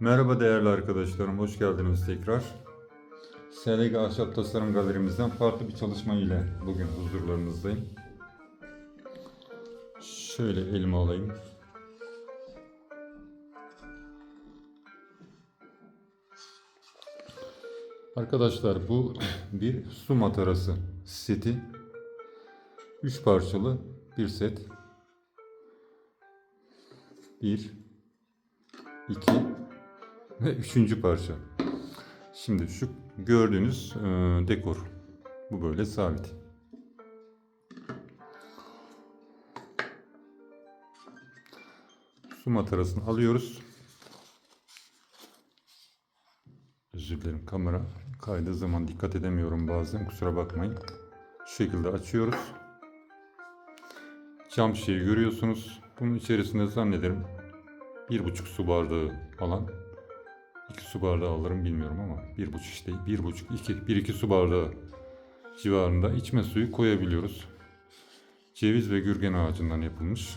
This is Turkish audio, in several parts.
Merhaba değerli arkadaşlarım, hoş geldiniz tekrar. SLG Ahşap Tasarım Galerimizden farklı bir çalışma ile bugün huzurlarınızdayım. Şöyle elime alayım. Arkadaşlar bu bir su matarası seti. 3 parçalı bir set. 1 2 ve üçüncü parça. Şimdi şu gördüğünüz e, dekor. Bu böyle sabit. Su matarasını alıyoruz. Özür dilerim kamera kaydığı zaman dikkat edemiyorum bazen kusura bakmayın. Şu şekilde açıyoruz. Cam şişeyi görüyorsunuz. Bunun içerisinde zannederim bir buçuk su bardağı falan. İki su bardağı alırım bilmiyorum ama bir buçuk işte bir buçuk iki bir iki su bardağı civarında içme suyu koyabiliyoruz. Ceviz ve gürgen ağacından yapılmış.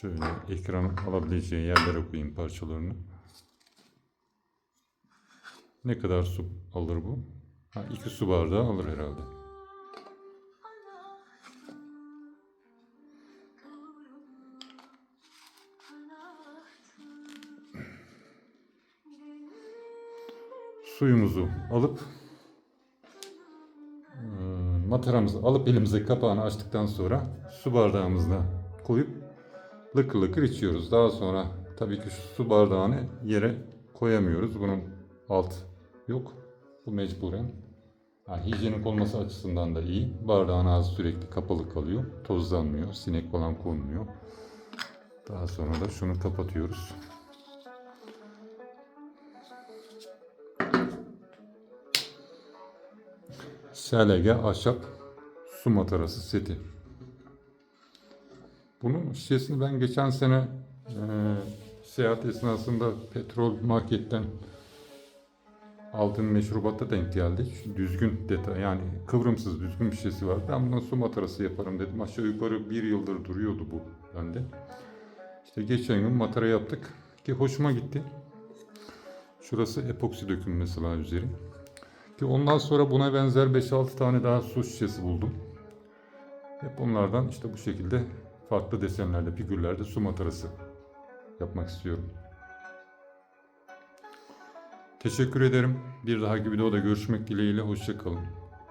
Şöyle ekranın alabileceği yerlere koyayım parçalarını. Ne kadar su alır bu? Ha, su bardağı alır herhalde. Suyumuzu alıp mataramızı alıp elimize kapağını açtıktan sonra su bardağımızda koyup lıkır lıkır içiyoruz. Daha sonra tabii ki su bardağını yere koyamıyoruz. Bunun alt yok. Bu mecburen. Yani hijyenik olması açısından da iyi. Bardağın ağzı sürekli kapalı kalıyor. Tozlanmıyor. Sinek falan konmuyor. Daha sonra da şunu kapatıyoruz. SLG ahşap su matarası seti. Bunun şişesini ben geçen sene e, seyahat esnasında petrol marketten aldığım meşrubatta denk geldi. Düzgün detay yani kıvrımsız düzgün bir şişesi var. Ben bundan su matarası yaparım dedim. Aşağı yukarı bir yıldır duruyordu bu bende. İşte geçen gün matara yaptık ki hoşuma gitti. Şurası epoksi döküm mesela üzeri. Ki ondan sonra buna benzer 5-6 tane daha su şişesi buldum. Hep onlardan işte bu şekilde farklı desenlerde, figürlerde su matarası yapmak istiyorum. Teşekkür ederim. Bir dahaki videoda görüşmek dileğiyle. Hoşçakalın.